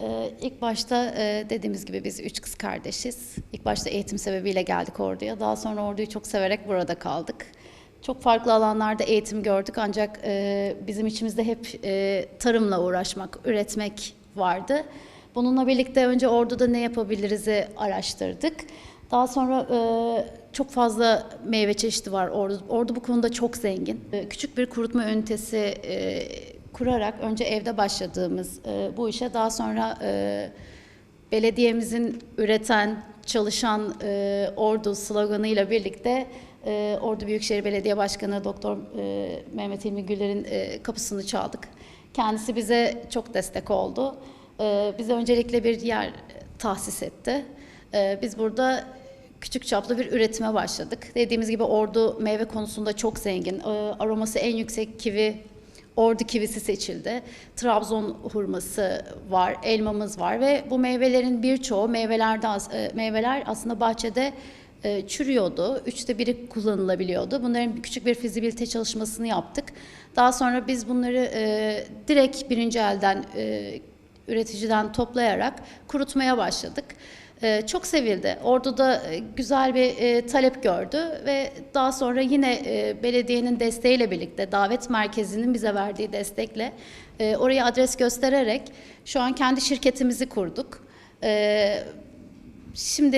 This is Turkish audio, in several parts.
Ee, İlk başta e, dediğimiz gibi biz üç kız kardeşiz. İlk başta eğitim sebebiyle geldik orduya. Daha sonra orduyu çok severek burada kaldık. Çok farklı alanlarda eğitim gördük ancak e, bizim içimizde hep e, tarımla uğraşmak, üretmek vardı. Bununla birlikte önce orduda ne yapabiliriz'i araştırdık. Daha sonra çok fazla meyve çeşidi var ordu. Ordu bu konuda çok zengin. Küçük bir kurutma ünitesi kurarak önce evde başladığımız e, bu işe daha sonra e, belediyemizin üreten, çalışan e, ordu sloganıyla birlikte e, Ordu Büyükşehir Belediye Başkanı Doktor e, Mehmet İlmi Güller'in e, kapısını çaldık. Kendisi bize çok destek oldu. E, bize öncelikle bir yer tahsis etti. E, biz burada küçük çaplı bir üretime başladık. Dediğimiz gibi Ordu meyve konusunda çok zengin. E, aroması en yüksek kivi Ordu kivisi seçildi. Trabzon hurması var, elmamız var ve bu meyvelerin birçoğu meyvelerde e, meyveler aslında bahçede e, çürüyordu. Üçte biri kullanılabiliyordu. Bunların küçük bir fizibilite çalışmasını yaptık. Daha sonra biz bunları e, direkt birinci elden üreticiden toplayarak kurutmaya başladık. Ee, çok sevildi. Ordu'da e, güzel bir e, talep gördü ve daha sonra yine e, belediyenin desteğiyle birlikte davet merkezinin bize verdiği destekle oraya adres göstererek şu an kendi şirketimizi kurduk. E, şimdi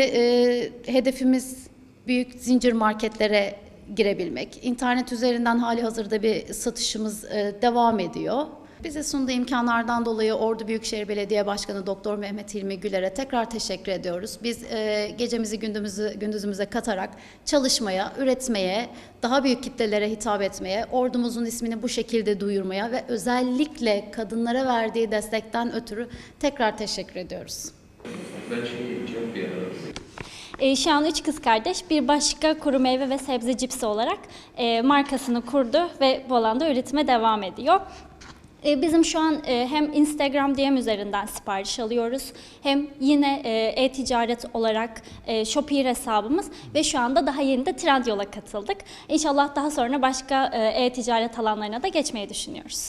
hedefimiz büyük zincir marketlere girebilmek. İnternet üzerinden hali hazırda bir satışımız devam ediyor. Bize sunduğu imkanlardan dolayı Ordu Büyükşehir Belediye Başkanı Doktor Mehmet Hilmi Güler'e tekrar teşekkür ediyoruz. Biz e, gecemizi gündüzümüzü, gündüzümüze katarak çalışmaya, üretmeye, daha büyük kitlelere hitap etmeye, ordumuzun ismini bu şekilde duyurmaya ve özellikle kadınlara verdiği destekten ötürü tekrar teşekkür ediyoruz. Ben şey cevap bir. E, şu an üç kız kardeş bir başka kuru meyve ve sebze cipsi olarak e, markasını kurdu ve bu alanda üretime devam ediyor. E, Bizim şu an e, hem Instagram DM üzerinden sipariş alıyoruz hem yine e, e-ticaret olarak Shopee hesabımız ve şu anda daha yeni de Trendyol'a katıldık. İnşallah daha sonra başka e-ticaret alanlarına da geçmeyi düşünüyoruz.